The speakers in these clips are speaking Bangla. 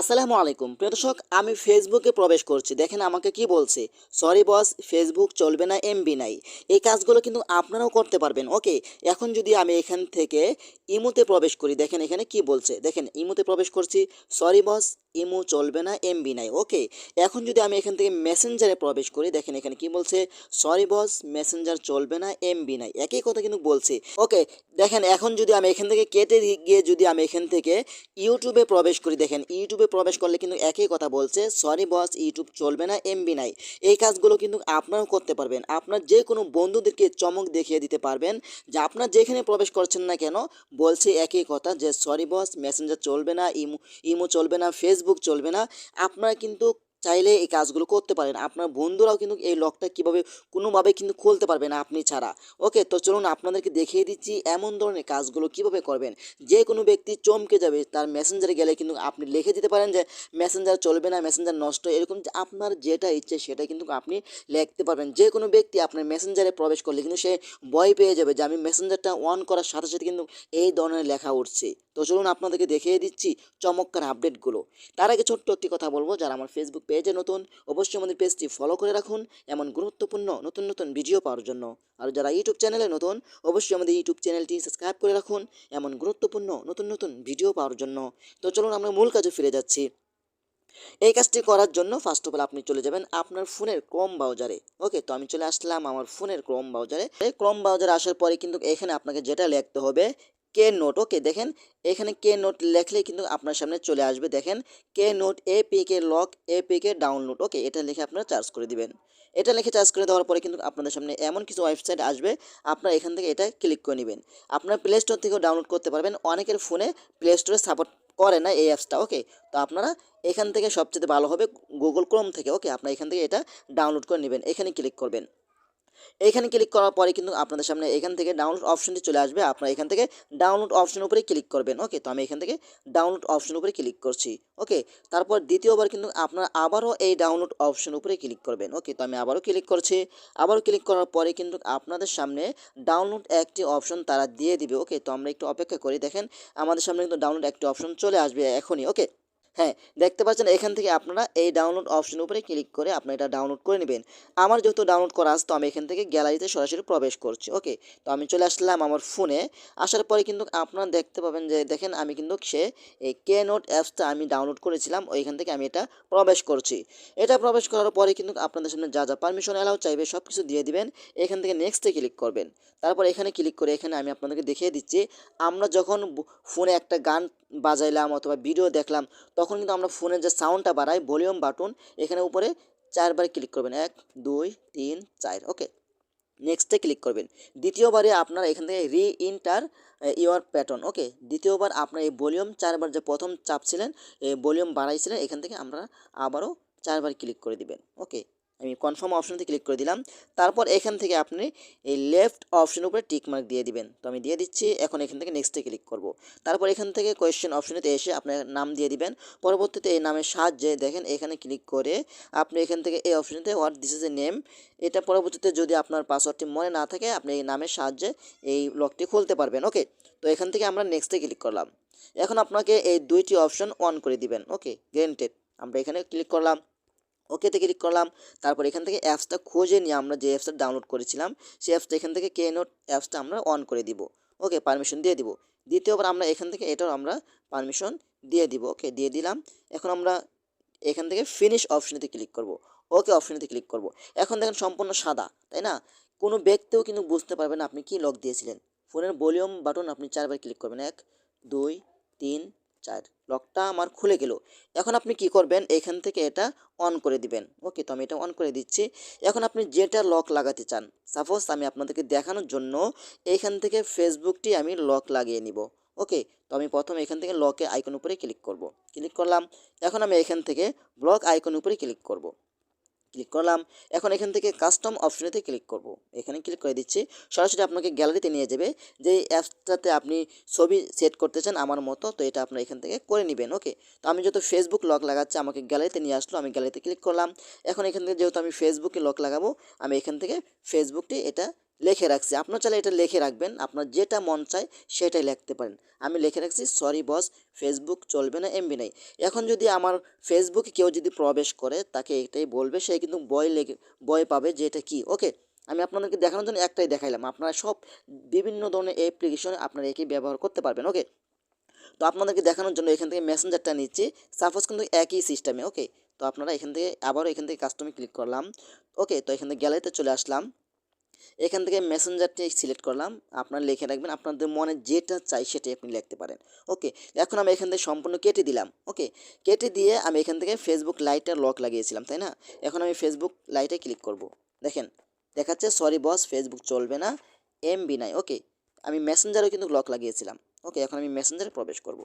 আসসালামু আলাইকুম। প্রিয় দর্শক, আমি ফেসবুকে প্রবেশ করছি। দেখেন আমাকে কি বলছে? সরি বস, ফেসবুক চলবে না, এমবি নাই। এই কাজগুলো কিন্তু আপনারাও করতে পারবেন। ওকে, এখন যদি আমি এখান থেকে ইমোতে প্রবেশ করি, দেখেন এখানে কি বলছে? দেখেন, ইমোতে প্রবেশ করছি। সরি বস ইমো চলবে না এমবি নাই ওকে এখন যদি আমি এখান থেকে মেসেঞ্জারে প্রবেশ করি, দেখেন এখানে কি বলছে? সরি বস মেসেঞ্জার চলবে না এমবি নাই, একই কথা কিন্তু বলছে। ওকে দেখেন এখন যদি আমি এখান থেকে কেটে গিয়ে যদি আমি এখান থেকে ইউটিউবে প্রবেশ করি, দেখেন ইউটিউবে প্রবেশ করলে কিন্তু একই কথা বলছে সরি বস ইউটিউব চলবে না এমবি নাই। এই কাজগুলো কিন্তু আপনারাও করতে পারবেন, আপনার যে কোনো বন্ধুদেরকে চমক দেখিয়ে দিতে পারবেন, যে আপনার যেখানে প্রবেশ করছেন না কেন, বলছে একই কথা যে সরি বস মেসেঞ্জার চলবে না, ইমো ইমো চলবে না ফেসবুক চলবে না। আপনারা কিন্তু চাইলে এই কাজগুলো করতে পারেন। আপনার বন্ধুরাও কিন্তু এই লকটা কীভাবে কোনোভাবে কিন্তু খুলতে পারবে না আপনি ছাড়া। ওকে তো চলুন আপনাদেরকে দেখিয়ে দিচ্ছি এমন ধরনের কাজগুলো কীভাবে করবেন। যে কোনো ব্যক্তি চমকে যাবে, তার মেসেঞ্জারে গেলে কিন্তু আপনি লিখে দিতে পারেন যে মেসেঞ্জার চলবে না মেসেঞ্জার নষ্ট। এরকম যে আপনার যেটা ইচ্ছে সেটা কিন্তু আপনি লিখতে পারবেন। যে কোনো ব্যক্তি আপনার মেসেঞ্জারে প্রবেশ করলে কিন্তু সে ভয় পেয়ে যাবে যে, আমি মেসেঞ্জারটা অন করার সাথে সাথে কিন্তু এই ধরনের লেখা উঠছে। তো চলুন আপনাদেরকে দেখিয়ে দিচ্ছি চমৎকার আপডেটগুলো তার আগে ছোট্ট একটি কথা বলব। যারা আমার ফেসবুক পেজে নতুন, অবশ্যই আমাদের পেজটি ফলো করে রাখুন এমন গুরুত্বপূর্ণ নতুন নতুন ভিডিও পাওয়ার জন্য। আর যারা ইউটিউব চ্যানেলে নতুন, অবশ্যই আমাদের ইউটিউব চ্যানেলটি সাবস্ক্রাইব করে রাখুন এমন গুরুত্বপূর্ণ নতুন নতুন ভিডিও পাওয়ার জন্য। তো চলুন আমরা মূল কাজে ফিরে যাচ্ছি। এই কাজটি করার জন্য ফার্স্ট অফ অল আপনি চলে যাবেন আপনার ফোনের ক্রোম ব্রাউজারে ওকে তো আমি চলে আসলাম আমার ফোনের ক্রোম ব্রাউজারে এই ক্রোম ব্রাউজারে আসার পরে কিন্তু এখানে আপনাকে যেটা লিখতে হবে কে নোট ওকে দেখেন, এখানে কে নোট লেখলে কিন্তু আপনার সামনে চলে আসবে, দেখেন কে note A P K lock A P K download okay এটা লিখে আপনারা চার্জ করে দিবেন। এটা লিখে চার্জ করে দেওয়ার পরে কিন্তু আপনাদের সামনে এমন কিছু ওয়েবসাইট আসবে, আপনারা এখান থেকে এটা ক্লিক করে নেবেন। আপনারা প্লে স্টোর থেকেও ডাউনলোড করতে পারবেন, অনেকের ফোনে প্লে স্টোরে সাপোর্ট করে না এই অ্যাপসটা ওকে তো আপনারা এখান থেকে সবচেয়ে ভালো হবে গুগল ক্রোম থেকে ওকে আপনারা এখান থেকে এটা ডাউনলোড করে নেবেন, এখানে ক্লিক করবেন। এখানে ক্লিক করার পরে কিন্তু আপনাদের সামনে এখান থেকে ডাউনলোড অপশনটি চলে আসবে। আপনারা এখান থেকে ডাউনলোড অপশন উপরে ক্লিক করবেন। ওকে তো আমি এখান থেকে ডাউনলোড অপশন উপরে ক্লিক করছি। ওকে তারপর দ্বিতীয়বার কিন্তু আপনারা আবারও এই ডাউনলোড অপশন উপরে ক্লিক করবেন। ওকে তো আমি আবারও ক্লিক করছি। আবারও ক্লিক করার পরে কিন্তু আপনাদের সামনে ডাউনলোড একটি অপশন তারা দিয়ে দিবে। ওকে তো আমরা একটু অপেক্ষা করি। দেখেন, আমাদের সামনে কিন্তু ডাউনলোড একটি অপশন চলে আসবে এখনই। ওকে হ্যাঁ দেখতে পাচ্ছেন এখান থেকে আপনারা এই ডাউনলোড অপশন উপরে ক্লিক করে আপনারা এটা ডাউনলোড করে নেবেন। আমার যেহেতু ডাউনলোড করা আছে, তো আমি এখান থেকে গ্যালারিতে সরাসরি প্রবেশ করছি ওকে তো আমি চলে আসলাম আমার ফোনে আসার পরে কিন্তু আপনারা দেখতে পাবেন যে, দেখেন আমি কিন্তু সে এই কে নোট অ্যাপসটা আমি ডাউনলোড করেছিলাম, ওইখান থেকে আমি এটা প্রবেশ করছি। এটা প্রবেশ করার পরে কিন্তু আপনাদের সামনে যা যা পারমিশন অ্যালাউ চাইবে সব কিছু দিয়ে দিবেন, এখান থেকে নেক্সটে ক্লিক করবেন। তারপর এখানে ক্লিক করে এখানে আমি আপনাদেরকে দেখিয়ে দিচ্ছি, আমরা যখন ফোনে একটা গান বাজাইলাম অথবা ভিডিও দেখলাম, তখন কিন্তু আমরা ফোনের যে সাউন্ডটা বাড়াই ভলিউম বাটন এখানে উপরে চারবার ক্লিক করবেন। এক, দুই, তিন, চার ওকে নেক্সটে ক্লিক করবেন। দ্বিতীয়বারে আপনারা এখান থেকে রি ইন্টার ইওর প্যাটার্ন ওকে দ্বিতীয়বার আপনার এই ভলিউম চারবার যে প্রথম চাপছিলেন এই ভলিউম বাড়াইছিলেন, এখান থেকে আমরা আবারও চারবার ক্লিক করে দিবেন ওকে আমি কনফার্ম অপশনতে ক্লিক করে দিলাম। তারপর এখান থেকে আপনি এই লেফট অপশনের উপরে টিক মার্ক দিয়ে দিবেন। তো আমি দিয়ে দিচ্ছি, এখন এখান থেকে নেক্সটে ক্লিক করব। তারপর এখান থেকে কোয়েশ্চেন অপশনেতে এসে আপনার নাম দিয়ে দিবেন। পরবর্তীতে এই নামের সাহায্যে দেখেন, এখানে ক্লিক করে আপনি এখান থেকে এই অপশনেতে what this is a name এটা পরবর্তীতে যদি আপনার পাসওয়ার্ডটি মনে না থাকে, আপনি এই নামের সাহায্যে এই লকটি খুলতে পারবেন। ওকে তো এখান থেকে আমরা নেক্সটে ক্লিক করলাম। এখন আপনাকে এই দুইটি অপশন অন করে দিবেন। ওকে গ্যারেন্টেড আমরা এখানে ক্লিক করলাম। ওকেতে ক্লিক করলাম। তারপর এখান থেকে অ্যাপসটা খুঁজে নিয়ে আমরা যে অ্যাপসটা ডাউনলোড করেছিলাম, সেই অ্যাপসটা এখান থেকে কে নোট অ্যাপসটা আমরা অন করে দিব। ওকে পারমিশন দিয়ে দিব। দ্বিতীয়বার আমরা এখান থেকে এটাও আমরা পারমিশন দিয়ে দিব। ওকে, দিয়ে দিলাম। এখন আমরা এখান থেকে ফিনিশ অপশনেতে ক্লিক করব। ওকে অপশনেতে ক্লিক করব। এখন দেখেন সম্পূর্ণ সাদা, তাই না? কোনো ব্যক্তিও কিন্তু বুঝতে পারবে না আপনি কি লক দিয়েছিলেন। ফোনের ভলিউম বাটন আপনি চারবার ক্লিক করবেন। এক, দুই, তিন চার। লকটা আমার খুলে গেল। এখন আপনি কি করবেন? এখান থেকে এটা অন করে দিবেন। ওকে তো আমি এটা অন করে দিচ্ছি। এখন আপনি যেটা লক লাগাতে চান সাপোজ আমি আপনাদেরকে দেখানোর জন্য এইখান থেকে ফেসবুকটি আমি লক লাগিয়ে নিব। ওকে তো আমি প্রথম এখান থেকে লকে আইকন উপরে ক্লিক করব। ক্লিক করলাম। এখন আমি এখান থেকে ব্লক আইকন উপরে ক্লিক করব। ক্লিক করলাম। এখন এখান থেকে কাস্টম অপশনেতে ক্লিক করব। এখানে ক্লিক করে দিচ্ছি। সরাসরি আপনাকে গ্যালারিতে নিয়ে যাবে। যে অ্যাপসটাতে আপনি ছবি সেট করতে চান আমার মতো, তো এটা আপনার এখান থেকে করে নেবেন ওকে তো আমি যেহেতু ফেসবুক লক লাগাচ্ছি, আমাকে গ্যালারিতে নিয়ে আসলো, আমি গ্যালারিতে ক্লিক করলাম। এখন এখান থেকে যেহেতু আমি ফেসবুকে লক লাগাবো, আমি এখান থেকে ফেসবুকটি এটা লিখে রাখছি। আপনার চাইলে এটা লিখে রাখবেন। আপনার যেটা মন চায় সেটাই লিখতে পারেন। আমি লিখে রাখছি, সরি বস, ফেসবুক চলবে না, এমবি নাই। এখন যদি আমার ফেসবুকে কেউ যদি প্রবেশ করে, তাকে এটাই বলবে, সে কিন্তু বই লেগে বই পাবে যে এটা কী। ওকে, আমি আপনাদেরকে দেখানোর জন্য একটাই দেখাইলাম। আপনারা সব বিভিন্ন ধরনের অ্যাপ্লিকেশনে আপনারা একে ব্যবহার করতে পারবেন, ওকে? তো আপনাদেরকে দেখানোর জন্য এখান থেকে মেসেঞ্জারটা নিচ্ছি। সাপোজ কিন্তু একই সিস্টেমে ওকে? তো আপনারা এখান থেকে আবারও এখান থেকে কাস্টমে ক্লিক করলাম। ওকে, তো এখান থেকে গ্যালারিতে চলে আসলাম। এখান থেকে মেসেঞ্জারটি সিলেক্ট করলাম। আপনারা লিখে রাখবেন, আপনাদের মনে যেটা চাই সেটাই আপনি লিখতে পারেন। ওকে এখন আমি এখান থেকে সম্পূর্ণ কেটে দিলাম। ওকে কেটে দিয়ে আমি এখান থেকে ফেসবুক লাইটটা লক লাগিয়েছিলাম, তাই না? এখন আমি ফেসবুক লাইটে ক্লিক করব। দেখেন, দেখাচ্ছে সরি বস ফেসবুক চলবে না এমবি নাই ওকে আমি মেসেঞ্জারও কিন্তু লক লাগিয়েছিলাম। ওকে এখন আমি মেসেঞ্জারে প্রবেশ করব।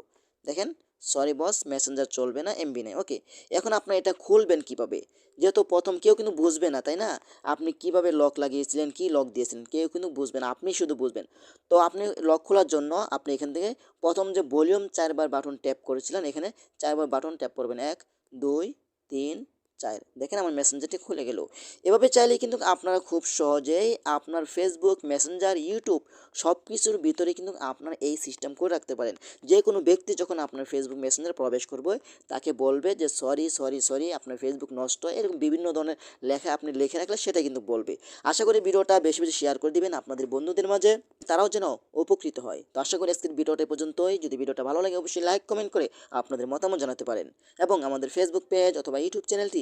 দেখেন সরি বস মেসেঞ্জার চলবে না এমবি নেই ওকে এখন আপনার এটা খুলবেন কীভাবে? যেহেতু প্রথম কেউ কিন্তু বুঝবে না, তাই না? আপনি কীভাবে লক লাগিয়েছিলেন, কি লক দিয়েছিলেন, কেউ কিন্তু বুঝবে না, আপনি শুধু বুঝবেন। তো আপনি লক খোলার জন্য আপনি এখান থেকে প্রথম যে ভলিউম চারবার বাটন ট্যাপ করেছিলেন, এখানে চারবার বাটন ট্যাপ করবেন। এক, দুই, তিন চার দেখেন আমার মেসেঞ্জারটি খুলে গেল। এভাবে চাইলে কিন্তু আপনারা খুব সহজেই আপনার ফেসবুক মেসেঞ্জার ইউটিউব সব কিছুর ভিতরে কিন্তু আপনারা এই সিস্টেম করে রাখতে পারেন। যে কোনো ব্যক্তি যখন আপনার ফেসবুক মেসেঞ্জার প্রবেশ করবে, তাকে বলবে যে সরি সরি সরি আপনার ফেসবুক নষ্ট। এরকম বিভিন্ন ধরনের লেখা আপনি লিখে রাখলে সেটা কিন্তু বলবে। আশা করি ভিডিওটা বেশি বেশি শেয়ার করে দিবেন আপনাদের বন্ধুদের মাঝে, তারাও যেন উপকৃত হয়। তো আশা করি আজকের ভিডিওটা পর্যন্তই। যদি ভিডিওটা ভালো লাগে, অবশ্যই লাইক কমেন্ট করে আপনাদের মতামত জানাতে পারেন। এবং আমাদের ফেসবুক পেজ অথবা ইউটিউব চ্যানেলটি